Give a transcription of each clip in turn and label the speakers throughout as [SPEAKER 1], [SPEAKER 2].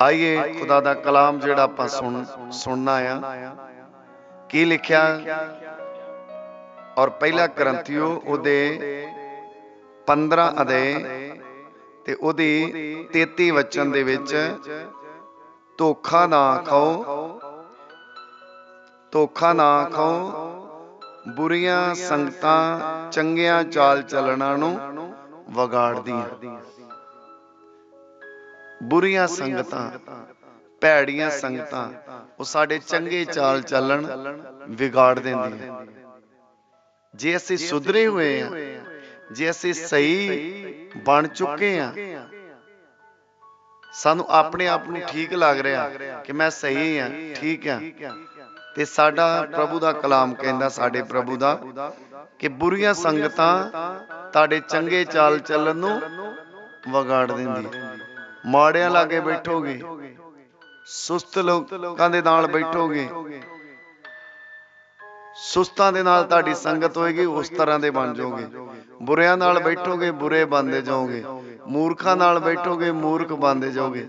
[SPEAKER 1] ਆਈਏ, ਖੁਦਾ ਦਾ ਕਲਾਮ ਜਿਹੜਾ ਆਪਾਂ ਸੁਣ ਸੁਣਨਾ ਆ। ਕੀ ਲਿਖਿਆ? ਔਰ ਪਹਿਲਾ ਕਰੰਥੀਓ ਉਹਦੇ 15 ਅਧਿਆਏ ਤੇ ਉਹਦੀ 33 ਵਚਨ ਦੇ ਵਿੱਚ, ਧੋਖਾ ਨਾ ਖਾਓ, ਧੋਖਾ ਨਾ ਖਾਓ, ਬੁਰੀਆਂ ਸੰਗਤਾਂ ਚੰਗੀਆਂ ਚਾਲ ਚੱਲਣਾ ਨੂੰ ਵਗਾੜਦੀਆਂ। ਬੁਰੀਆਂ ਸੰਗਤਾਂ, ਭੈੜੀਆਂ ਸੰਗਤਾਂ, ਉਹ ਸਾਡੇ ਚੰਗੇ ਚਾਲ ਚੱਲਣ ਵਿਗਾੜ ਦਿੰਦੀਆਂ। ਜੇ ਅਸੀਂ ਸੁਧਰੇ ਹੋਏ ਆ ਜੇ ਅਸੀਂ ਸਹੀ ਬਣ ਚੁੱਕੇ ਆ ਸਾਨੂੰ ਆਪਣੇ ਆਪ ਨੂੰ ਠੀਕ ਲੱਗ ਰਿਹਾ ਕਿ ਮੈਂ ਸਹੀ ਆ ਠੀਕ ਆ ਤੇ ਸਾਡਾ ਪ੍ਰਭੂ ਦਾ ਕਲਾਮ ਕਹਿੰਦਾ, ਸਾਡੇ ਪ੍ਰਭੂ ਦਾ ਕਿ ਬੁਰੀਆਂ ਸੰਗਤਾਂ ਤੁਹਾਡੇ ਚੰਗੇ ਚਾਲ ਚੱਲਣ ਨੂੰ ਵਿਗਾੜ ਦਿੰਦੀ ਮਾੜਿਆਂ ਲਾਗੇ ਬੈਠੋਗੇ, ਸੁਸਤ ਲੋਕਾਂ ਦੇ ਨਾਲ ਬੈਠੋਗੇ, ਸੁਸਤਾਂ ਦੇ ਨਾਲ ਤੁਹਾਡੀ ਸੰਗਤ ਹੋਏਗੀ, ਉਸ ਤਰ੍ਹਾਂ ਦੇ ਬਣ ਜਾਓਗੇ। ਬੁਰਿਆਂ ਨਾਲ ਬੈਠੋਗੇ, ਬੁਰੇ ਬਣਦੇ ਜਾਓਗੇ। ਮੂਰਖਾਂ ਨਾਲ ਬੈਠੋਗੇ, ਮੂਰਖ ਬਣਦੇ ਜਾਓਗੇ।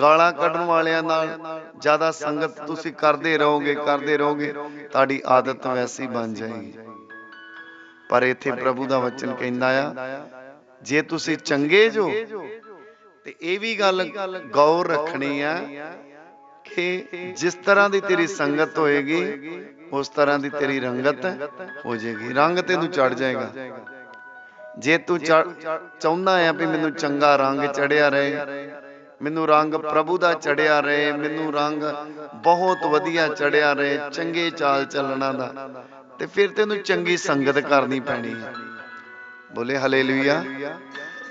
[SPEAKER 1] ਗਾਲਾਂ ਕੱਢਣ ਵਾਲਿਆਂ ਨਾਲ ਜ਼ਿਆਦਾ ਸੰਗਤ ਤੁਸੀਂ ਕਰਦੇ ਰਹੋਗੇ ਕਰਦੇ ਰਹੋਗੇ, ਤੁਹਾਡੀ ਆਦਤ ਵੈਸੀ ਬਣ ਜਾਏਗੀ। ਪਰ ਇੱਥੇ ਪ੍ਰਭੂ ਦਾ ਵਚਨ ਕਹਿੰਦਾ ਆ, ਜੇ ਤੁਸੀਂ ਚੰਗੇ ਜੋ ਤੇ ਇਹ ਵੀ ਗੱਲ ਗੌਰ ਰੱਖਣੀ ਆ ਕਿ ਜਿਸ ਤਰ੍ਹਾਂ ਦੀ ਤੇਰੀ ਸੰਗਤ ਹੋਏਗੀ, ਉਸ ਤਰ੍ਹਾਂ ਦੀ ਤੇਰੀ ਰੰਗਤ ਹੋ ਜਾਏਗੀ। ਰੰਗ ਤੈਨੂੰ ਚੜ ਜਾਏਗਾ। ਜੇ ਤੂੰ ਚਾਹੁੰਦਾ ਆ ਵੀ ਮੈਨੂੰ ਚੰਗਾ ਰੰਗ ਚੜਿਆ ਰਹੇ, ਮੈਨੂੰ ਰੰਗ ਪ੍ਰਭੂ ਦਾ ਚੜਿਆ ਰਹੇ, ਮੈਨੂੰ ਰੰਗ ਬਹੁਤ ਵਧੀਆ ਚੜਿਆ ਰਹੇ, ਚੰਗੇ ਚਾਲ ਚੱਲਣਾ ਦਾ, ਤੇ ਫਿਰ ਤੈਨੂੰ ਚੰਗੀ ਸੰਗਤ ਕਰਨੀ ਪੈਣੀ ਹੈ ਬੋਲੇ ਹਲੇਲੂਇਆ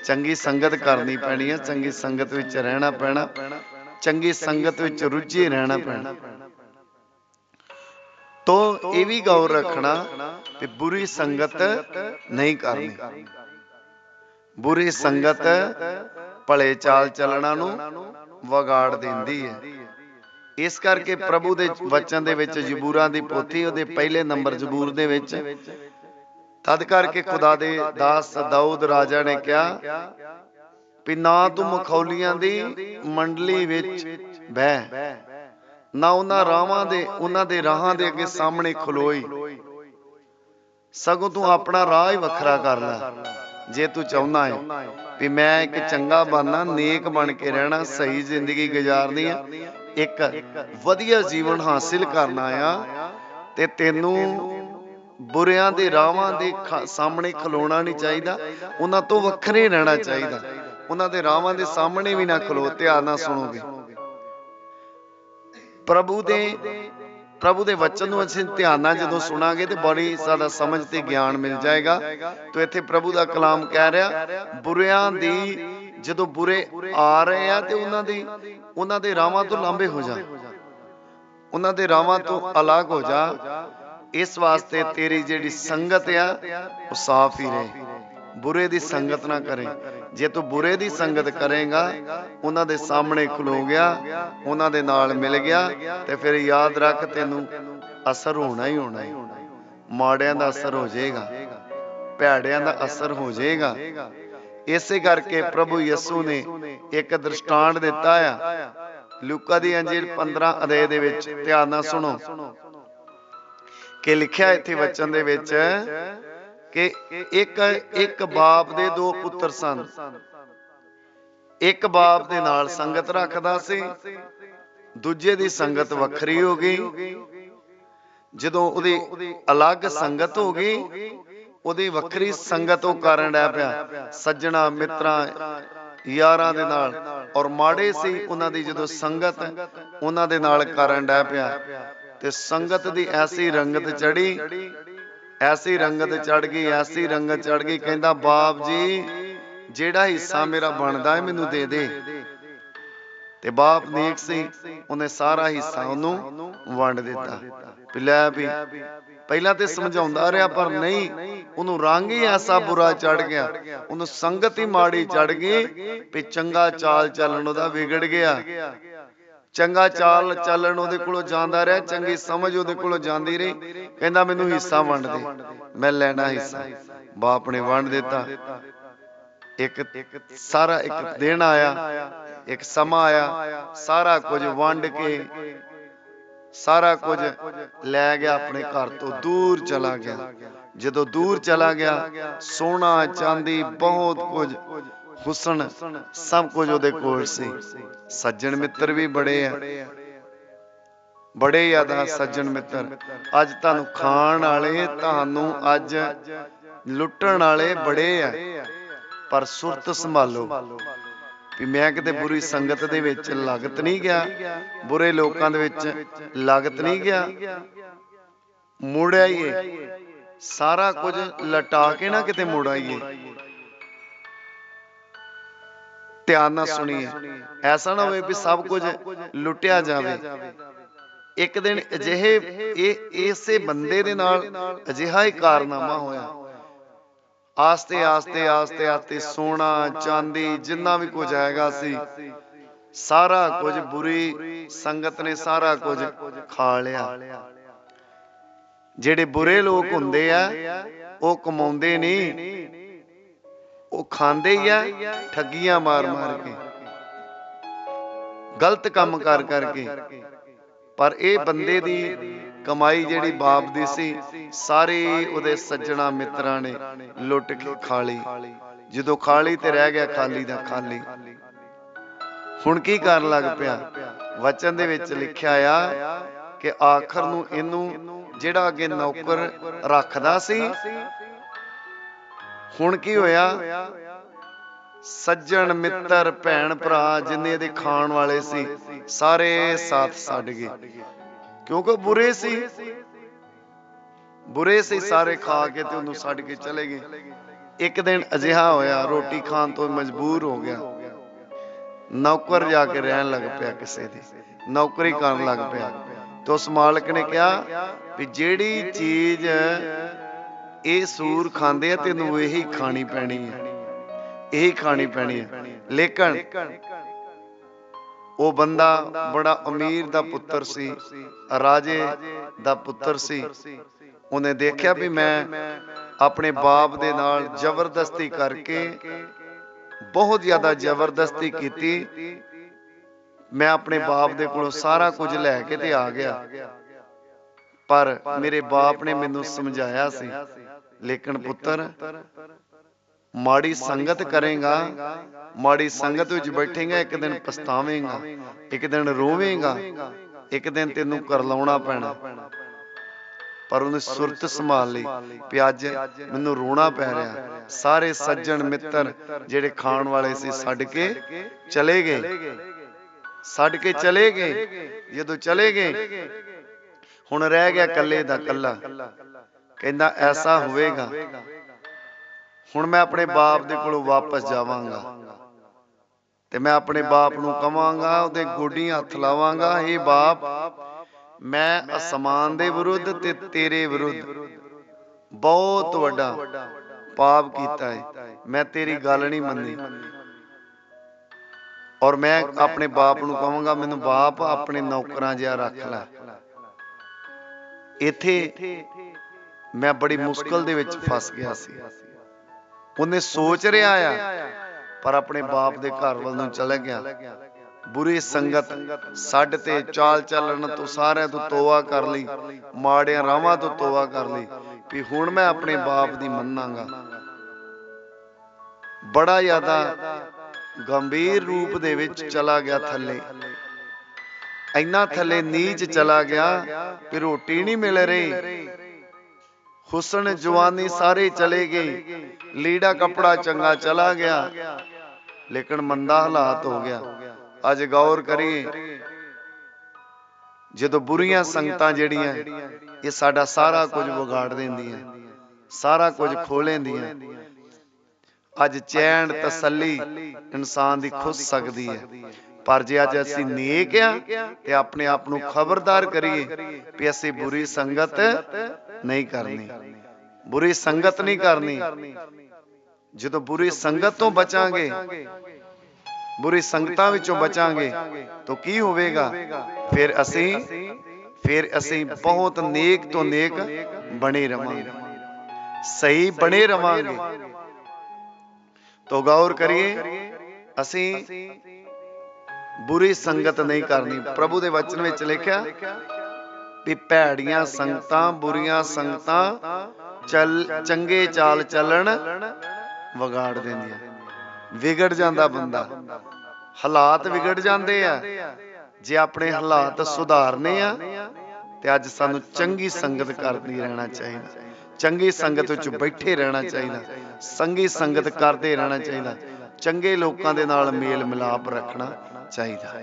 [SPEAKER 1] ਚੰਗੀ ਸੰਗਤ ਕਰਨੀ ਪੈਣੀ ਹੈ ਚੰਗੀ ਸੰਗਤ ਵਿੱਚ ਰਹਿਣਾ ਪੈਣਾ, ਚੰਗੀ ਸੰਗਤ ਵਿੱਚ ਰੁੱਝੇ ਰਹਿਣਾ ਪੈਣਾ। ਤੋ ਇਹ ਵੀ ਗੌਰ ਰੱਖਣਾ ਕਿ ਬੁਰੀ ਸੰਗਤ ਨਹੀਂ ਕਰਨੀ। ਬੁਰੀ ਸੰਗਤ ਭਲੇ ਚਾਲ ਚੱਲਣਾ ਨੂੰ ਵਿਗਾੜ ਦਿੰਦੀ ਹੈ। ਇਸ ਕਰਕੇ ਪ੍ਰਭੂ ਦੇ ਵਚਨ ਦੇ ਵਿੱਚ ਜ਼ਬੂਰਾਂ ਦੀ ਪੋਥੀ, ਉਹਦੇ ਪਹਿਲੇ ਨੰਬਰ ਜ਼ਬੂਰ ਦੇ ਵਿੱਚ ਤਦ ਕਰਕੇ ਖੁਦਾ ਦੇ ਦਾਸ ਦਾਊਦ ਰਾਜਾ ਨੇ ਕਿਹਾ ਵੀ ਨਾ ਤੂੰ ਮਖੌਲੀਆਂ ਦੀ ਮੰਡਲੀ ਵਿੱਚ ਬਹਿ। ਨਾ ਉਹਨਾਂ ਰਾਹਾਂ ਦੇ ਉਹਨਾਂ ਦੇ ਰਾਹਾਂ ਦੇ ਅੱਗੇ ਸਾਹਮਣੇ ਖਲੋਈ। ਸਗੋਂ ਤੂੰ ਆਪਣਾ ਰਾਹ ਹੀ ਵੱਖਰਾ ਕਰ ਲੈ ਜੇ ਤੂੰ ਚਾਹੁੰਦਾ ਹੈ ਵੀ ਮੈਂ ਇੱਕ ਚੰਗਾ ਬਣਨਾ ਨੇਕ ਬਣ ਕੇ ਰਹਿਣਾ ਸਹੀ ਜ਼ਿੰਦਗੀ ਗੁਜ਼ਾਰਨੀ ਆ। ਇੱਕ ਵਧੀਆ ਜੀਵਨ ਹਾਸਿਲ ਕਰਨਾ ਆ ਤੇ ਤੈਨੂੰ ਬੁਰਿਆਂ ਦੇ ਰਾਹਾਂ ਦੇ ਸਾਹਮਣੇ ਖਲੋਣਾ ਨਹੀਂ ਚਾਹੀਦਾ। ਉਹਨਾਂ ਤੋਂ ਵੱਖਰੇ ਰਹਿਣਾ ਚਾਹੀਦਾ। ਉਹਨਾਂ ਦੇ ਰਾਹਾਂ ਦੇ ਸਾਹਮਣੇ ਵੀ ਨਾ ਖਲੋ, ਧਿਆਨ ਨਾਲ ਸੁਣੋਗੇ। ਪ੍ਰਭੂ ਦੇ ਪ੍ਰਭੂ ਦੇ ਵਚਨ ਨੂੰ ਅਸੀਂ ਧਿਆਨ ਨਾਲ ਜਦੋਂ ਸੁਣਾਂਗੇ ਤੇ ਬੜੀ ਸਾਡਾ ਸਮਝ ਤੇ ਗਿਆਨ ਮਿਲ ਜਾਏਗਾ। ਤੇ ਇੱਥੇ ਪ੍ਰਭੂ ਦਾ ਕਲਾਮ ਕਹਿ ਰਿਹਾ, ਬੁਰਿਆਂ ਦੀ ਜਦੋਂ ਬੁਰੇ ਆ ਰਹੇ ਆ ਤੇ ਉਹਨਾਂ ਦੀ, ਉਹਨਾਂ ਦੇ ਰਾਵਾਂ ਤੋਂ ਲਾਂਬੇ ਹੋ ਜਾ। ਉਹਨਾਂ ਦੇ ਰਾਵਾਂ ਤੋਂ ਅਲੱਗ ਹੋ ਜਾ। ਇਸ ਵਾਸਤੇ ਤੇਰੀ ਜਿਹੜੀ ਸੰਗਤ ਆ, ਉਹ ਸਾਫ਼ ਹੀ ਰਹੇ। ਬੁਰੇ ਦੀ ਸੰਗਤ ਨਾ ਕਰੇ। ਜੇ ਤੂੰ ਬੁਰੇ ਦੀ ਸੰਗਤ ਕਰੇਗਾ, ਉਹਨਾਂ ਦੇ ਸਾਹਮਣੇ ਖਲੋ ਗਿਆ, ਉਹਨਾਂ ਦੇ ਨਾਲ ਮਿਲ ਗਿਆ, ਤੇ ਫਿਰ ਯਾਦ ਰੱਖ ਤੈਨੂੰ, ਅਸਰ ਹੋਣਾ ਹੀ ਹੋਣਾ ਹੈ। ਮਾੜਿਆਂ ਦਾ ਅਸਰ ਹੋ ਜਾਏਗਾ, ਭੈੜਿਆਂ ਦਾ ਅਸਰ ਹੋ ਜਾਏਗਾ। ਇਸੇ ਕਰਕੇ ਪ੍ਰਭੂ ਯਿਸੂ ਨੇ ਇੱਕ ਦ੍ਰਿਸ਼ਟਾਂਤ ਦਿੱਤਾ ਆ। ਲੂਕਾ ਦੀ ਅੰਜੀਲ 15 ਅਧਿਆਇ ਦੇ ਵਿੱਚ ਧਿਆਨ ਨਾਲ ਸੁਣੋ। ਕਿ ਲਿਖਿਆ ਇੱਥੇ ਵਚਨ ਦੇ ਵਿੱਚ ਕਿ ਇੱਕ ਇੱਕ ਬਾਪ ਦੇ ਦੋ ਪੁੱਤਰ ਸਨ। ਇੱਕ ਬਾਪ ਦੇ ਨਾਲ ਸੰਗਤ ਰੱਖਦਾ ਸੀ ਦੂਜੇ ਦੀ ਸੰਗਤ ਵੱਖਰੀ ਹੋ ਗਈ। ਜਦੋਂ ਉਹਦੀ ਅਲੱਗ ਸੰਗਤ ਹੋ ਗਈ ਉਹਦੀ ਵੱਖਰੀ ਸੰਗਤ ਉਹ ਕਰਨ ਡਿਆ ਪਿਆ। ਸੱਜਣਾ ਮਿੱਤਰਾਂ ਯਾਰਾਂ ਦੇ ਨਾਲ। ਔਰ ਮਾੜੇ ਸੀ ਉਹਨਾਂ ਦੀ ਜਦੋਂ ਸੰਗਤ ਉਹਨਾਂ ਦੇ ਨਾਲ ਕਰਨ ਡਿਆ ਪਿਆ। ਤੇ ਸੰਗਤ ਦੀ ਐਸੀ ਰੰਗਤ ਚੜੀ, ਐਸੀ ਰੰਗਤ ਚੜ ਗਈ, ਐਸੀ ਰੰਗਤ ਚੜ ਗਈ, ਕਹਿੰਦਾ, ਬਾਪ ਜੀ, ਜਿਹੜਾ ਹਿੱਸਾ ਮੇਰਾ ਬਣਦਾ ਹੈ, ਮੈਨੂੰ ਦੇ ਦੇ। ਤੇ ਬਾਪ ਨੇਕ ਸੀ, ਉਹਨੇ ਸਾਰਾ ਹਿੱਸਾ ਉਹਨੂੰ ਵੰਡ ਦਿੱਤਾ। ਲੈ ਵੀ, ਪਹਿਲਾਂ ਤੇ ਸਮਝਾਉਂਦਾ ਰਿਹਾ, ਪਰ ਨਹੀਂ, ਉਹਨੂੰ ਰੰਗ ਹੀ ਐਸਾ ਬੁਰਾ ਚੜ ਗਿਆ। ਉਹਨੂੰ ਸੰਗਤ ਹੀ ਮਾੜੀ ਚੜ ਗਈ, ਵੀ ਚੰਗਾ ਚਾਲ ਚੱਲਣ ਉਹਦਾ ਵਿਗੜ ਗਿਆ। ਚੰਗਾ ਚਾਲ ਚੱਲਣ ਉਹਦੇ ਕੋਲੋਂ ਜਾਂਦਾ ਰਿਹਾ, ਚੰਗੀ ਸਮਝ ਉਹਦੇ ਕੋਲੋਂ ਜਾਂਦੀ ਰਹੀ। ਕਹਿੰਦਾ, ਮੈਨੂੰ ਹਿੱਸਾ ਵੰਡ ਦੇ, ਮੈਂ ਲੈਣਾ ਹਿੱਸਾ। ਬਾਪ ਨੇ ਵੰਡ ਦਿੱਤਾ। ਇੱਕ ਸਾਰਾ ਇੱਕ ਦਿਨ ਆਇਆ, ਇੱਕ ਸਮਾਂ ਆਇਆ, ਸਾਰਾ ਕੁਝ ਵੰਡ ਕੇ, ਸਾਰਾ ਕੁਝ ਲੈ ਗਿਆ, ਆਪਣੇ ਘਰ ਤੋਂ ਦੂਰ ਚਲਾ ਗਿਆ। ਜਦੋਂ ਦੂਰ ਚਲਾ ਗਿਆ ਸੋਨਾ ਚਾਂਦੀ, ਬਹੁਤ ਕੁਝ ਹੁਸਨ ਸਭ ਕੁਝ ਉਹਦੇ ਕੋਲ ਸੀ। ਸੱਜਣ ਮਿੱਤਰ ਵੀ ਬੜੇ ਆ। ਬੜੇ ਜ਼ਿਆਦਾ ਸੱਜਣ ਮਿੱਤਰ। ਅੱਜ ਤੁਹਾਨੂੰ ਖਾਣ ਵਾਲੇ, ਤੁਹਾਨੂੰ ਅੱਜ ਲੁੱਟਣ ਵਾਲੇ ਬੜੇ ਆ। ਪਰ ਸੁਰਤ ਸੰਭਾਲੋ। ਵੀ ਮੈਂ ਕਿਤੇ ਬੁਰੀ ਸੰਗਤ ਦੇ ਵਿੱਚ ਲਗਤ ਨਹੀਂ ਗਿਆ, ਬੁਰੇ ਲੋਕਾਂ ਦੇ ਵਿੱਚ ਲਗਤ ਨਹੀਂ ਗਿਆ। ਮੁੜ ਆਈਏ। ਸਾਰਾ ਕੁਝ ਲਟਾ ਕੇ ਨਾ ਕਿਤੇ ਮੁੜ ਆਈਏ। ਧਿਆਨ ਨਾਲ ਸੁਣੀਏ। ਐਸਾ ਨਾ ਹੋਵੇ ਵੀ ਸਭ ਕੁਝ ਲੁੱਟਿਆ ਜਾਵੇ। ਇੱਕ ਦਿਨ ਅਜਿਹੇ ਇਹ ਇਸੇ ਬੰਦੇ ਦੇ ਨਾਲ ਅਜਿਹਾ ਹੀ ਕਾਰਨਾਮਾ ਹੋਇਆ। ਆਸਤੇ ਆਸਤੇ ਆਸਤੇ ਆਸਤੇ ਸੋਨਾ ਚਾਂਦੀ ਜਿੰਨਾ ਵੀ ਕੁਝ ਆਏਗਾ ਸੀ। ਸਾਰਾ ਕੁਝ ਬੁਰੀ ਸੰਗਤ ਨੇ ਸਾਰਾ ਕੁਝ ਖਾ ਲਿਆ। ਜਿਹੜੇ ਬੁਰੇ ਲੋਕ ਹੁੰਦੇ ਆ ਉਹ ਕਮਾਉਂਦੇ ਨਹੀਂ। ਉਹ ਖਾਂਦੇ ਹੀ ਆ ਠੱਗੀਆਂ ਮਾਰ ਮਾਰ ਕੇ। ਗਲਤ ਕੰਮ ਕਰ ਕਰਕੇ। ਪਰ ਇਹ ਬੰਦੇ ਦੀ ਕਮਾਈ ਜਿਹੜੀ ਬਾਪ ਦੀ ਸੀ ਸਾਰੇ ਉਹਦੇ ਸੱਜਣਾ ਮਿੱਤਰਾਂ ਨੇ ਲੁੱਟ ਕੇ ਖਾ ਲਈ। ਜਦੋਂ ਖਾ ਲਈ। ਤੇ ਰਹਿ ਗਿਆ ਖਾਲੀ ਦਾ ਖਾਲੀ। ਹੁਣ ਕੀ ਕਰਨ ਲੱਗ ਪਿਆ? ਵਚਨ ਦੇ ਵਿੱਚ ਲਿਖਿਆ ਆ ਕਿ ਆਖਰ ਨੂੰ ਇਹਨੂੰ ਜਿਹੜਾ ਅੱਗੇ ਨੌਕਰ ਰੱਖਦਾ ਸੀ ਹੁਣ ਕੀ ਹੋਇਆ? ਸੱਜਣ ਮਿੱਤਰ ਭੈਣ ਭਰਾ ਜਿੰਨੇ ਇਹਦੇ ਖਾਣ ਵਾਲੇ ਸੀ ਸਾਰੇ ਸਾਥ ਛੱਡ ਗਏ। ਕਿਉਂਕਿ ਬੁਰੇ ਸੀ। ਬੁਰੇ ਸੀ। ਸਾਰੇ ਖਾ ਕੇ ਤੇ ਉਹਨੂੰ ਛੱਡ ਕੇ ਚਲੇ ਗਏ। ਇੱਕ ਦਿਨ ਅਜਿਹਾ ਹੋਇਆ ਰੋਟੀ ਖਾਣ ਤੋਂ ਮਜਬੂਰ ਹੋ ਗਿਆ। ਨੌਕਰ ਜਾ ਕੇ ਰਹਿਣ ਲੱਗ ਪਿਆ ਕਿਸੇ ਦੀ। ਨੌਕਰੀ ਕਰਨ ਲੱਗ ਪਿਆ। ਤੇ ਉਸ ਮਾਲਕ ਨੇ ਕਿਹਾ ਵੀ ਜਿਹੜੀ ਚੀਜ਼ ਇਹ ਸੂਰ ਖਾਂਦੇ ਆ ਤੈਨੂੰ ਇਹੀ ਖਾਣੀ ਪੈਣੀ ਹੈ ਇਹੀ ਖਾਣੀ ਪੈਣੀ ਹੈ ਲੇਕਿਨ ਉਹ ਬੰਦਾ ਬੜਾ ਅਮੀਰ ਦਾ ਪੁੱਤਰ ਸੀ ਰਾਜੇ ਦਾ ਪੁੱਤਰ ਸੀ। ਉਹਨੇ ਦੇਖਿਆ ਵੀ ਮੈਂ ਆਪਣੇ ਬਾਪ ਦੇ ਨਾਲ ਜ਼ਬਰਦਸਤੀ ਕਰਕੇ ਬਹੁਤ ਜ਼ਿਆਦਾ ਜ਼ਬਰਦਸਤੀ ਕੀਤੀ। ਮੈਂ ਆਪਣੇ ਬਾਪ ਦੇ ਕੋਲੋਂ ਸਾਰਾ ਕੁਝ ਲੈ ਕੇ ਤੇ ਆ ਗਿਆ। ਪਰ ਮੇਰੇ ਬਾਪ ਨੇ ਮੈਨੂੰ ਸਮਝਾਇਆ ਸੀ। ਲੇਕਿਨ ਪੁੱਤਰ, ਮਾੜੀ ਸੰਗਤ ਕਰੇਗਾ, ਮਾੜੀ ਸੰਗਤ ਵਿੱਚ ਬੈਠੇਗਾ, ਇੱਕ ਦਿਨ ਪਛਤਾਵੇਂਗਾ, ਇੱਕ ਦਿਨ ਰੋਵੇਂਗਾ, ਇੱਕ ਦਿਨ ਤੈਨੂੰ ਕਰਲਾਉਣਾ ਪੈਣਾ। ਪਰ ਉਹਨੇ ਸੁਰਤ ਸੰਭਾਲ ਲਈ ਵੀ ਅੱਜ ਮੈਨੂੰ ਰੋਣਾ ਪੈ ਰਿਹਾ। ਸਾਰੇ ਸੱਜਣ ਮਿੱਤਰ ਜਿਹੜੇ ਖਾਣ ਵਾਲੇ ਸੀ ਛੱਡ ਕੇ ਚਲੇ ਗਏ। ਛੱਡ ਕੇ ਚਲੇ ਗਏ। ਜਦੋਂ ਚਲੇ ਗਏ, ਹੁਣ ਰਹਿ ਗਿਆ ਕੱਲੇ ਦਾ ਕੱਲਾ ਕਹਿੰਦਾ ਐਸਾ ਹੋਵੇਗਾ। ਹੁਣ ਮੈਂ ਆਪਣੇ ਬਾਪ ਦੇ ਕੋਲੋਂ ਵਾਪਸ ਜਾਵਾਂਗਾ। ਤੇ ਮੈਂ ਆਪਣੇ ਬਾਪ ਨੂੰ ਕਵਾਂਗਾ ਉਹਦੇ ਗੋਡੀਆਂ ਹੱਥ ਲਾਵਾਂਗਾ। ਇਹ ਬਾਪ ਮੈਂ ਅਸਮਾਨ ਦੇ ਵਿਰੁੱਧ ਤੇ ਤੇਰੇ ਵਿਰੁੱਧ ਬਹੁਤ ਵੱਡਾ ਪਾਪ ਕੀਤਾ ਹੈ ਮੈਂ ਤੇਰੀ ਗੱਲ ਨਹੀਂ ਮੰਨੀ। ਔਰ ਮੈਂ ਆਪਣੇ ਬਾਪ ਨੂੰ ਕਹਾਂਗਾ ਮੈਨੂੰ ਬਾਪ ਆਪਣੇ ਨੌਕਰਾਂ ਜਿਹਾ ਰੱਖ ਲੈ। ਇੱਥੇ ਮੈਂ ਬੜੀ ਮੁਸ਼ਕਲ ਦੇ ਵਿੱਚ ਫਸ ਗਿਆ ਸੀ। ਉਹਨੇ ਸੋਚ ਰਿਹਾ ਆ ਪਰ ਆਪਣੇ ਬਾਪ ਦੇ ਘਰ ਵੱਲ ਨੂੰ ਚਲਾ ਗਿਆ। ਬੁਰੀ ਸੰਗਤ ਛੱਡ ਤੇ ਚਾਲ ਚੱਲਣ ਤੋਂ ਸਾਰਿਆਂ ਤੋਂ ਤੋਵਾ ਕਰ ਲਈ ਮਾੜਿਆਂ ਰਾਵਾਂ ਤੋਂ ਤੋਵਾ ਕਰ ਲਈ ਵੀ ਹੁਣ ਮੈਂ ਆਪਣੇ ਬਾਪ ਦੀ ਮੰਨਾਂਗਾ। ਬੜਾ ਜ਼ਿਆਦਾ ਗੰਭੀਰ ਰੂਪ ਦੇ ਵਿੱਚ ਚਲਾ ਗਿਆ ਥੱਲੇ। ਇੰਨਾ ਥੱਲੇ ਨੀਚ ਚਲਾ ਗਿਆ ਕਿ ਰੋਟੀ ਨਹੀਂ ਮਿਲ ਰਹੀ। ਹੁਸਨ ਜਵਾਨੀ ਸਾਰੇ ਚਲੇ ਗਏ ਲੀੜਾ ਕਪੜਾ ਚੰਗਾ ਚਲਾ ਗਿਆ। ਲੇਕਿਨ ਮੰਦਾ ਹਾਲਾਤ ਹੋ ਗਿਆ। ਅੱਜ ਗੌਰ ਕਰੀਏ, ਜਦੋਂ ਬੁਰੀਆਂ ਸੰਗਤਾਂ ਜਿਹੜੀਆਂ, ਇਹ ਸਾਡਾ ਸਾਰਾ ਕੁਝ ਵਿਗਾੜ ਦਿੰਦੀਆਂ, ਸਾਰਾ ਕੁਝ ਖੋਹ ਲੈਂਦੀਆਂ। ਅੱਜ ਚੈਨ ਤਸੱਲੀ ਇਨਸਾਨ ਦੀ ਖੁੱਸ ਸਕਦੀ ਹੈ। ਪਰ ਜੇ ਅੱਜ ਅਸੀਂ ਨੇਕ ਆ ਤੇ ਆਪਣੇ ਆਪ ਨੂੰ ਖਬਰਦਾਰ ਕਰੀਏ ਵੀ ਅਸੀਂ ਬੁਰੀ ਸੰਗਤ ਨਹੀਂ ਕਰਨੀ। ਬੁਰੀ ਸੰਗਤ ਨਹੀਂ ਕਰਨੀ। ਜਦੋਂ ਬੁਰੀ ਸੰਗਤ ਤੋਂ ਬਚਾਂਗੇ, ਬੁਰੀ ਸੰਗਤਾਂ ਵਿੱਚੋਂ ਬਚਾਂਗੇ, ਤਾਂ ਕੀ ਹੋਵੇਗਾ? ਫਿਰ ਅਸੀਂ ਫਿਰ ਅਸੀਂ ਬਹੁਤ ਨੇਕ ਤੋਂ ਨੇਕ ਬਣੇ ਰਵਾਂਗੇ। ਸਹੀ ਬਣੇ ਰਵਾਂਗੇ। ਤੋ ਗੌਰ ਕਰੀਏ, ਅਸੀਂ ਬੁਰੀ ਸੰਗਤ ਨਹੀਂ ਕਰਨੀ। ਪ੍ਰਭੂ ਦੇ ਵਚਨ ਵਿੱਚ ਲਿਖਿਆ ਵੀ ਭੈੜੀਆਂ ਸੰਗਤਾਂ, ਬੁਰੀਆਂ ਸੰਗਤਾਂ ਚੱਲ, ਚੰਗੇ ਚਾਲ ਚੱਲਣ ਵਿਗਾੜ ਦਿੰਦੀਆਂ। ਵਿਗੜ ਜਾਂਦਾ ਬੰਦਾ। ਹਾਲਾਤ ਵਿਗੜ ਜਾਂਦੇ ਆ। ਜੇ ਆਪਣੇ ਹਾਲਾਤ ਸੁਧਾਰਨੇ ਆ, ਤੇ ਅੱਜ ਸਾਨੂੰ ਚੰਗੀ ਸੰਗਤ ਕਰਦੀ ਰਹਿਣਾ ਚਾਹੀਦਾ। ਚੰਗੀ ਸੰਗਤ ਵਿੱਚ ਬੈਠੇ ਰਹਿਣਾ ਚਾਹੀਦਾ। ਸੰਗੀ ਸੰਗਤ ਕਰਦੇ ਰਹਿਣਾ ਚਾਹੀਦਾ। ਚੰਗੇ ਲੋਕਾਂ ਦੇ ਨਾਲ ਮੇਲ ਮਿਲਾਪ ਰੱਖਣਾ ਚਾਹੀਦਾ।